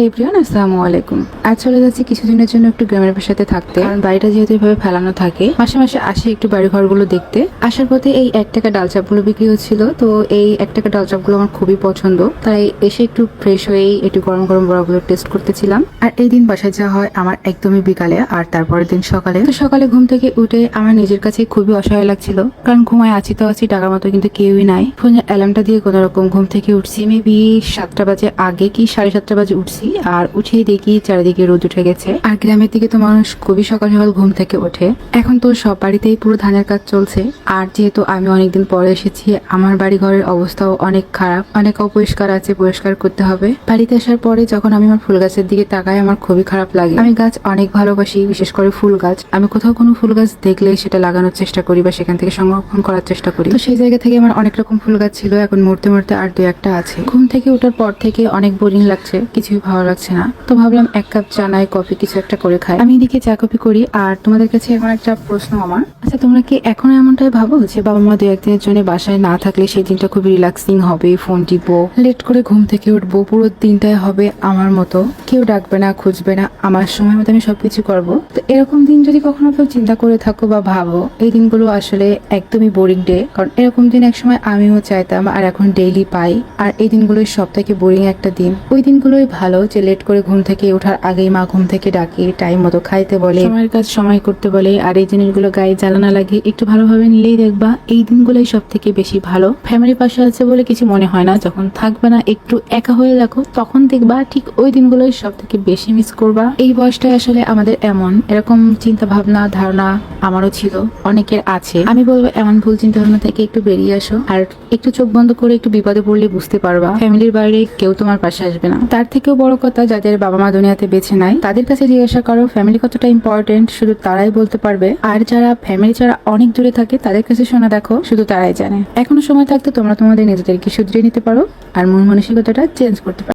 Hi everyone আসসালামু আলাইকুম আজ চলে যাচ্ছি কিছুদিনের জন্য একটু গ্রামের বাসাতে থাকতে। কারণ বাড়িটা যেহেতু এভাবে ফেলানো থাকে, মাসে মাসে আসি একটু বাড়ি ঘরগুলো দেখতে। আসার পথে এই এক টাকা ডাল বিক্রি হচ্ছিল। তো এই এক টাকা ডাল চাপগুলো আমার খুবই পছন্দ। তাই এসে একটু ফ্রেশ হয়েই একটু গরম গরম বড়াগুলো টেস্ট করতেছিলাম। আর এই দিন বাসায় যাওয়া হয় আমার একদমই বিকালে আর তারপরের দিন সকালে। তো সকালে ঘুম থেকে উঠে আমার নিজের কাছে খুবই অসহায় লাগছিল। কারণ ঘুমায় আছি তো আছি, টাকার মতো কিন্তু কেউই নাই। ফোনের অ্যালার্মটা দিয়ে কোনো রকম ঘুম থেকে উঠছি। মেবি সাতটা বাজে আগে কি সাড়ে সাতটা বাজে উঠছি। আর উঠেই দেখি চারিদিকে রোদ উঠে গেছে। আর গ্রামের দিকে তো মানুষ খুবই সকাল সকাল ঘুম থেকে ওঠে। এখন তো সব বাড়িতেই পুরো ধানের কাজ চলছে। আর যেহেতু আমি অনেকদিন পরে এসেছি, আমার বাড়ি ঘরের অবস্থাও অনেক খারাপ। অনেক অপরিষ্কার আছে, পরিষ্কার করতে হবে। বাড়িতে আসার পরে যখন আমি আমার ফুল গাছের দিকে তাকাই, আমার খুবই খারাপ লাগে। আমি গাছ অনেক ভালোবাসি, বিশেষ করে ফুল গাছ। আমি কোথাও কোনো ফুল গাছ দেখলে সেটা লাগানোর চেষ্টা করি বা সেখান থেকে সংরক্ষণ করার চেষ্টা করি। তো সেই জায়গা থেকে আমার অনেক রকম ফুল গাছ ছিল। এখন মরতে মরতে আর দু একটা আছে। ঘুম থেকে ওঠার পর থেকে অনেক বোরিং লাগছে। কিছুই ভালো লাগছে না। তো ভাবলাম এক কাপ চা নাই, কফি কিছু একটা করে খাই। আমি এদিকে চা কফি করি, আর তোমাদের কাছে এখন একটা প্রশ্ন আমার। আচ্ছা তোমরা কি এখন এমনটাই ভাবো যে বাবা মা দু একদিনের জন্য বাসায় না থাকলে সেই দিনটা খুব রিল্যাক্সিং হবে ফোন টিপবো লেট করে ঘুম থেকে উঠবো, পুরো দিনটাই হবে আমার মতো। কেউ ডাকবে না, খুঁজবে না, আমার সময় মতো আমি সবকিছু করব। তো এরকম দিন যদি কখনো কেউ চিন্তা করে থাকো বা ভাবো, এই দিনগুলো আসলে একদমই বোরিং ডে কারণ এরকম দিন একসময় আমিও চাইতাম, আর এখন ডেইলি পাই, আর এই দিনগুলোই সব থেকে বোরিং একটা দিন। ওই দিনগুলোই ভালো যে লেট করে ঘুম থেকে ওঠার আগেই মা ঘুম থেকে ডাকে, টাইম মতো খাইতে বলে। সময়ের কাজ সময় করতে বলে। আর এই জিনিসগুলো গায়ে জ্বালানা লাগে। একটু ভালোভাবে নিলেই দেখবা এই দিনগুলোই সব থেকে বেশি ভালো। ফ্যামিলি পাশে আছে বলে কিছু মনে হয় না। যখন থাকবে না, একটু একা হয়ে দেখো, তখন দেখবা ঠিক ওই দিনগুলোই সব থেকে বেশি মিস করবা। এই বয়সটাই আসলে আমাদের এমন। এরকম চিন্তা ভাবনা ধারণা আমারও ছিল। অনেকের আছে। আমি বলব এমন ভুল চিন্তা ভাবনা থেকে একটু বেরিয়ে আসো। আর একটু চোখ বন্ধ করে একটু বিপদে পড়লে বুঝতে পারবা, ফ্যামিলির বাইরে কেউ তোমার পাশে আসবে না। তার থেকেও বড় কথা যাদের বাবা মা দুনিয়াতে বেছে নাই, তাদের কাছে জিজ্ঞাসা করো ফ্যামিলি কতটা ইম্পর্টেন্ট শুধু তারাই বলতে পারবে। আর যারা ফ্যামিলি ছাড়া অনেক দূরে থাকে, তাদের কাছে শোনা দেখো, শুধু তারাই জানে। এখনও সময় থাকতে তোমরা তোমাদের নিজেদেরকে শুধরে নিতে পারো, আর মন মানসিকতাটা চেঞ্জ করতে পারো।